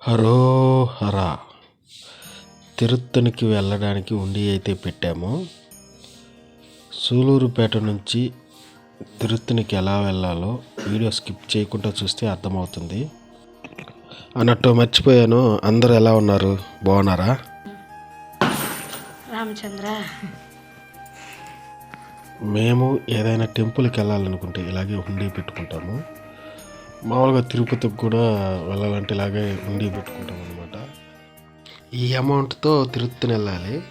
హరోహర. తిరుత్తనికి వెళ్ళడానికి ఉండి అయితే పెట్టాము. సూలూరుపేట నుంచి తిరుత్తనికి ఎలా వెళ్ళాలో వీడియో స్కిప్ చేయకుండా చూస్తే అర్థమవుతుంది. అన్నట్టు మర్చిపోయాను. అందరూ ఎలా ఉన్నారు? బాగున్నారా? రామచంద్ర. మేము ఏదైనా టెంపుల్కి వెళ్ళాలనుకుంటే ఇలాగే హుండీ పెట్టుకుంటాము. మామూలుగా తిరుపతికి కూడా వెళ్ళాలంటే ఇలాగే ఉండి పెట్టుకుంటాం అనమాట ఈ అమౌంట్తో తిరుత్తని వెళ్ళాలి.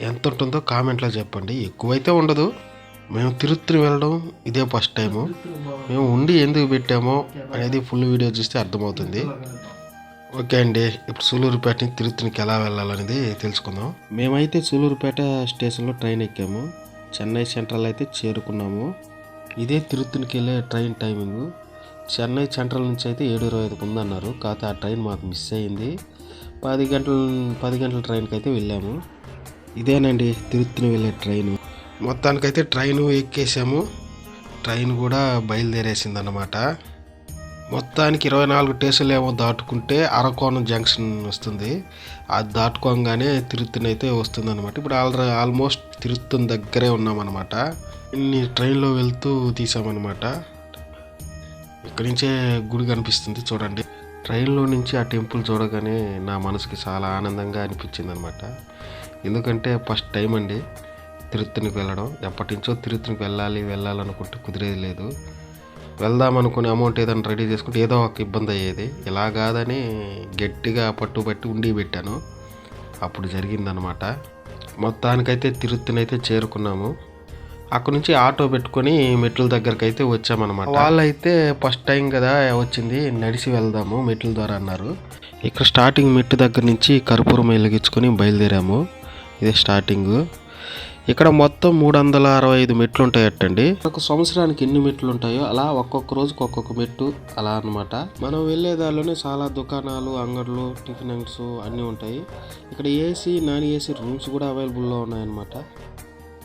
ఎంత ఉంటుందో కామెంట్లో చెప్పండి. ఎక్కువైతే ఉండదు. మేము తిరుత్తని వెళ్ళడం ఇదే ఫస్ట్ టైము. మేము ఉండి ఎందుకు పెట్టామో అనేది ఫుల్ వీడియో చూస్తే అర్థమవుతుంది. ఓకే అండి. ఇప్పుడు సూలూరుపేట నుంచి తిరుత్తనికి ఎలా వెళ్ళాలనేది తెలుసుకుందాం. మేమైతే సూలూరుపేట స్టేషన్లో ట్రైన్ ఎక్కాము. చెన్నై సెంట్రల్ అయితే చేరుకున్నాము. ఇదే తిరుత్తనికి వెళ్ళే ట్రైన్ టైమింగ్. చెన్నై సెంట్రల్ నుంచి అయితే ఏడు ఇరవై ఐదుకు ఉందన్నారు. కాకపోతే ఆ ట్రైన్ మాకు మిస్ అయింది. పది గంటల పది గంటల ట్రైన్కి అయితే వెళ్ళాము. ఇదేనండి తిరుత్తిని వెళ్ళే ట్రైన్. మొత్తానికైతే ట్రైన్ ఎక్కేసాము. ట్రైన్ కూడా బయలుదేరేసింది అన్నమాట మొత్తానికి ఇరవై నాలుగు స్టేషన్లు ఏమో దాటుకుంటే అరకోణం జంక్షన్ వస్తుంది. అది దాటుకోగానే తిరుత్తిని అయితే వస్తుంది అనమాట ఇప్పుడు ఆల్రెడీ ఆల్మోస్ట్ తిరుత్తని దగ్గరే ఉన్నామన్నమాట. ఇన్ని ట్రైన్లో వెళ్తూ తీసామన్నమాట. ఇక్కడి నుంచే గుడి కనిపిస్తుంది చూడండి. ట్రైన్లో నుంచి ఆ టెంపుల్ చూడగానే నా మనసుకి చాలా ఆనందంగా అనిపించింది అనమాట ఎందుకంటే ఫస్ట్ టైం అండి తిరుత్తనికి వెళ్ళడం. ఎప్పటి నుంచో తిరుత్తనికి వెళ్ళాలి వెళ్ళాలనుకుంటే కుదిరేది లేదు. వెళ్దాం అనుకునే అమౌంట్ ఏదైనా రెడీ చేసుకుంటే ఏదో ఒక ఇబ్బంది అయ్యేది. ఇలా కాదని గట్టిగా పట్టుబట్టి ఉండి పెట్టాను. అప్పుడు జరిగిందనమాట. మొత్తానికైతే తిరుత్తనైతే చేరుకున్నాము. అక్కడ నుంచి ఆటో పెట్టుకొని మెట్ల దగ్గరకు అయితే వచ్చామన్నమాట. వాళ్ళైతే ఫస్ట్ టైం కదా వచ్చింది నడిచి వెళ్దాము మెట్ల ద్వారా అన్నారు. ఇక్కడ స్టార్టింగ్ మెట్టు దగ్గర నుంచి కర్పూరం వెలిగించుకొని బయలుదేరాము. ఇదే స్టార్టింగ్ ఇక్కడ మొత్తం మూడు వందల అరవై ఐదు మెట్లు ఉంటాయటండి. ఒక సంవత్సరానికి ఎన్ని మెట్లు ఉంటాయో అలా ఒక్కొక్క రోజుకి ఒక్కొక్క మెట్టు అలా అన్నమాట. మనం వెళ్ళే దారిలోనే చాలా దుకాణాలు అంగడ్లు టిఫిన్ అంగ్స్ అన్నీ ఉంటాయి. ఇక్కడ ఏసీ నాన్ ఏసీ రూమ్స్ కూడా అవైలబుల్లో ఉన్నాయన్నమాట.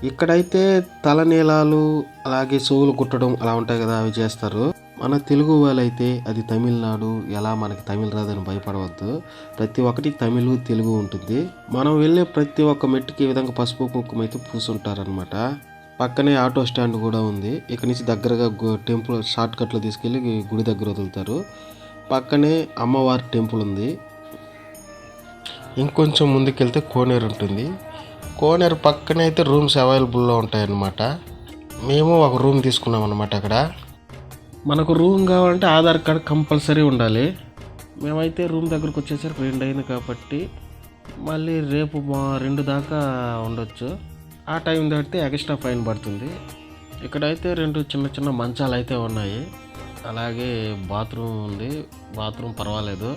ఇక్కడైతే తలనీలాలు అలాగే చెవులు కుట్టడం అలా ఉంటాయి కదా అవి చేస్తారు. మన తెలుగు వాళ్ళైతే అది తమిళనాడు ఎలా మనకి తమిళ రాదని భయపడవద్దు. ప్రతి ఒక్కటి తమిళ్ తెలుగు ఉంటుంది. మనం వెళ్ళే ప్రతి ఒక్క మెట్టుకి ఈ విధంగా పసుపు కుంకుమ అయితే పూసుంటారనమాట పక్కనే ఆటో స్టాండ్ కూడా ఉంది. ఇక్కడ నుంచి దగ్గరగా టెంపుల్ షార్ట్ కట్లో తీసుకెళ్ళి గుడి దగ్గర వదులుతారు. పక్కనే అమ్మవారి టెంపుల్ ఉంది. ఇంకొంచెం ముందుకెళ్తే కోనేరు ఉంటుంది. కోనేరు పక్కనే అయితే రూమ్స్ అవైలబుల్లో ఉంటాయన్నమాట. మేము ఒక రూమ్ తీసుకున్నాం అనమాట అక్కడ. మనకు రూమ్ కావాలంటే ఆధార్ కార్డ్ కంపల్సరీ ఉండాలి. మేమైతే రూమ్ దగ్గరకు వచ్చేసరికి రెండు అయింది కాబట్టి మళ్ళీ రేపు రెండు దాకా ఉండొచ్చు. ఆ టైం దాటితే ఎక్స్ట్రా ఫైన్ పడుతుంది. ఇక్కడైతే రెండు చిన్న చిన్న మంచాలు అయితే ఉన్నాయి. అలాగే బాత్రూమ్ ఉంది. బాత్రూమ్ పర్వాలేదు.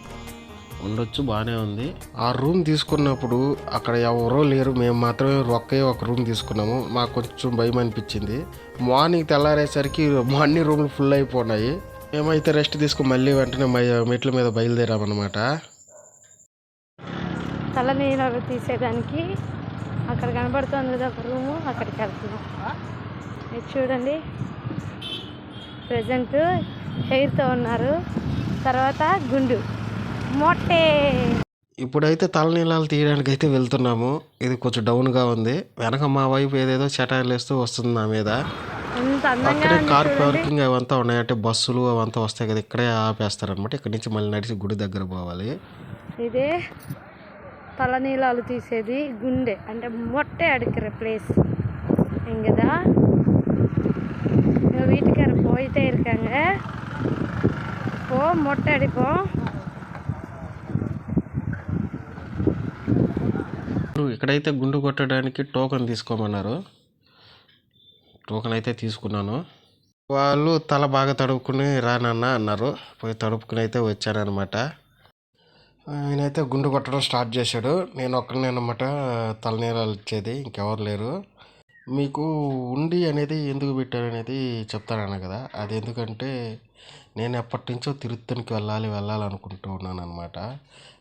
ఉండొచ్చు బాగానే ఉంది. ఆ రూమ్ తీసుకున్నప్పుడు అక్కడ ఎవరో లేరు మేము మాత్రమే ఒకే ఒక రూమ్ తీసుకున్నాము. మాకు కొంచెం భయం అనిపించింది. మార్నింగ్ తెల్లారేసరికి అన్ని రూమ్లు ఫుల్ అయిపోయినాయి మేమైతే రెస్ట్ తీసుకుని మళ్ళీ వెంటనే మై- మెట్ల మీద బయలుదేరామన్నమాట. తలనీళ్ళు తీసేయడానికి అక్కడ కనబడుతుంది కదా ఒక రూము అక్కడికి వెళ్తున్నాం. ఇది చూడండి. ప్రజెంట్ హెయిర్తో ఉన్నారు. తర్వాత గుండు. మోటే ఇప్పుడైతే తలనీలాలు తీయడానికి అయితే వెళ్తున్నాము. ఇది కొంచెం డౌన్గా ఉంది. వెనక మా వైపు ఏదేదో చటాయిలు వేస్తూ వస్తుంది నా మీద. అక్కడే కార్ పార్కింగ్ అవంతా ఉన్నాయంటే బస్సులు అవంతా వస్తాయి కదా ఇక్కడే ఆపేస్తారనమాట ఇక్కడ నుంచి మళ్ళీ నడిచి గుడి దగ్గర పోవాలి. ఇదే తలనీలాలు తీసేది గుండె అంటే మొట్టే అడిగిన ప్లేస్. இங்கே వీటికారు పోయితే போயிட்டே పో మొట్ట மொட்டை ఇప్పుడు ఇక్కడైతే గుండు కొట్టడానికి టోకెన్ తీసుకోమన్నారు టోకెన్ అయితే తీసుకున్నాను. వాళ్ళు తల బాగా తడుపుకుని రానన్న అన్నారు. పోయి తడుపుకుని అయితే వచ్చానమాట ఆయనైతే గుండు కొట్టడం స్టార్ట్ చేశాడు. నేను ఒక్కనే అనమాట తలనీరాలు ఇచ్చేది ఇంకెవరు లేరు. మీకు ఉండి అనేది ఎందుకు పెట్టారు అనేది చెప్తాను కదా. అది ఎందుకంటే నేను ఎప్పటి నుంచో తిరుత్తనికి వెళ్ళాలి వెళ్ళాలనుకుంటూ ఉన్నాను అనమాట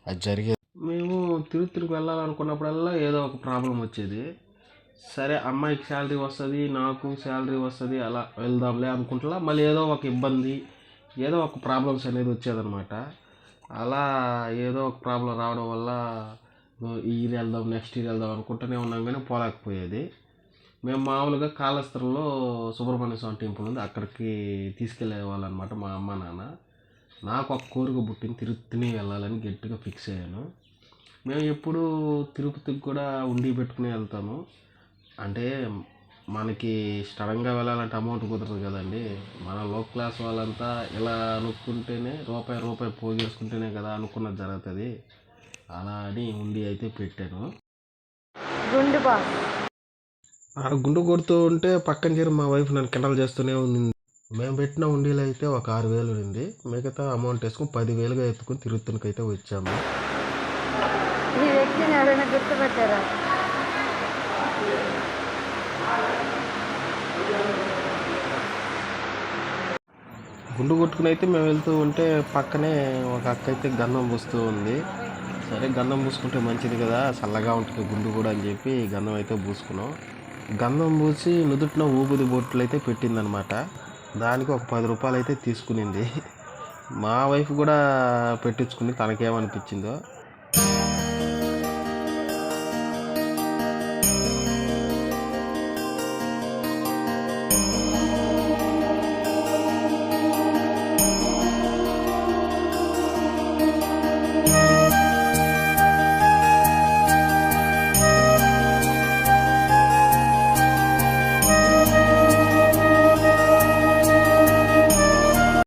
అది జరిగే మేము తిరుత్తనికి వెళ్ళాలనుకున్నప్పుడల్లా ఏదో ఒక ప్రాబ్లం వచ్చేది. సరే అమ్మాయికి శాలరీ వస్తుంది నాకు శాలరీ వస్తుంది అలా వెళ్దాంలే అనుకుంటున్నా మళ్ళీ ఏదో ఒక ఇబ్బంది ఏదో ఒక ప్రాబ్లమ్స్ అనేది వచ్చేదన్నమాట. అలా ఏదో ఒక ప్రాబ్లం రావడం వల్ల ఈ ఇయర్ వెళ్దాం నెక్స్ట్ ఇయర్ వెళ్దాం అనుకుంటూనే ఉన్నాం కానీ పోలేకపోయేది. మేము మామూలుగా కాళహస్త్రంలో సుబ్రహ్మణ్య స్వామి టెంపుల్ ఉంది. అక్కడికి తీసుకెళ్ళే వాళ్ళు అనమాట మా అమ్మ నాన్న. నాకు ఒక కోరిక పుట్టింది తిరుపతిని వెళ్ళాలని గట్టిగా ఫిక్స్ అయ్యాను. మేము ఎప్పుడు తిరుపతికి కూడా ఉండి పెట్టుకుని వెళ్తాము. అంటే మనకి సడన్గా వెళ్ళాలంటే అమౌంట్ కుదరదు కదండి. మన లో క్లాస్ వాళ్ళంతా ఇలా అనుకుంటేనే రూపాయి రూపాయి పోగేసుకుంటేనే కదా అనుకున్నది జరుగుతుంది. అలా అని ఉండి అయితే పెట్టాను. ఆ గుండు కొడుతూ ఉంటే పక్కన చేరి మా వైఫ్ నన్ను కిండలు చేస్తూనే ఉంది మేము పెట్టిన ఉండీలు అయితే ఒక ఆరు వేలు ఉంది మిగతా అమౌంట్ వేసుకుని పదివేలుగా ఎత్తుకుని అయితే వచ్చాము. గుండు కొట్టుకుని అయితే మేము వెళ్తూ ఉంటే పక్కనే ఒక అక్క అయితే గంధం పూస్తూ ఉంది. సరే గంధం పూసుకుంటే మంచిది కదా చల్లగా ఉంటుంది గుండు కూడా అని చెప్పి గంధం అయితే పూసుకున్నాం. గంధం పూసి నుదుటిన ఊపిరి బొట్లు అయితే పెట్టిందనమాట. దానికి ఒక పది రూపాయలు అయితే తీసుకునింది. మా వైఫ్ కూడా పెట్టించుకుని తనకేమనిపించిందో.